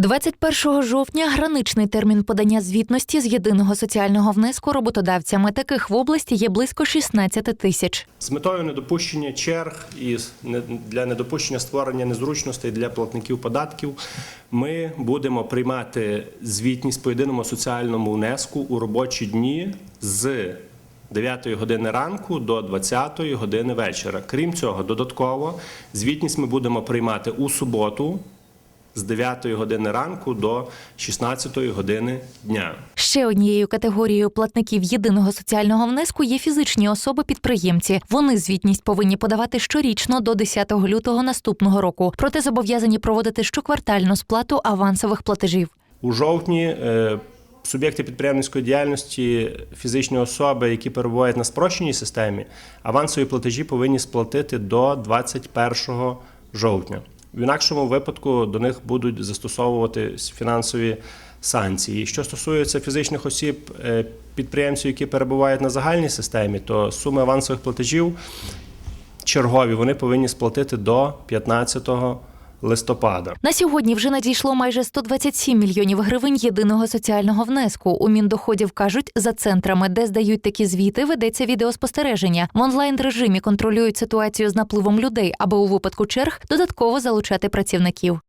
21 жовтня граничний термін подання звітності з єдиного соціального внеску роботодавцями. Таких в області є близько 16 тисяч. З метою недопущення черг і для недопущення створення незручностей для платників податків ми будемо приймати звітність по єдиному соціальному внеску у робочі дні з 9 години ранку до 20 години вечора. Крім цього, додатково звітність ми будемо приймати у суботу з 9 години ранку до 16 години дня. Ще однією категорією платників єдиного соціального внеску є фізичні особи-підприємці. Вони звітність повинні подавати щорічно до 10 лютого наступного року. Проте зобов'язані проводити щоквартальну сплату авансових платежів. У жовтні е, суб'єкти підприємницької діяльності, фізичні особи, які перебувають на спрощеній системі, авансові платежі повинні сплатити до 21 жовтня. В інакшому випадку до них будуть застосовувати фінансові санкції. Що стосується фізичних осіб, е, підприємців, які перебувають на загальній системі, то суми авансових платежів чергові вони повинні сплатити до 15 листопада. На сьогодні вже надійшло майже 127 мільйонів гривень єдиного соціального внеску. У Міндоходів кажуть, за центрами, де здають такі звіти, ведеться відеоспостереження. В онлайн режимі контролюють ситуацію з напливом людей, аби у випадку черг додатково залучати працівників.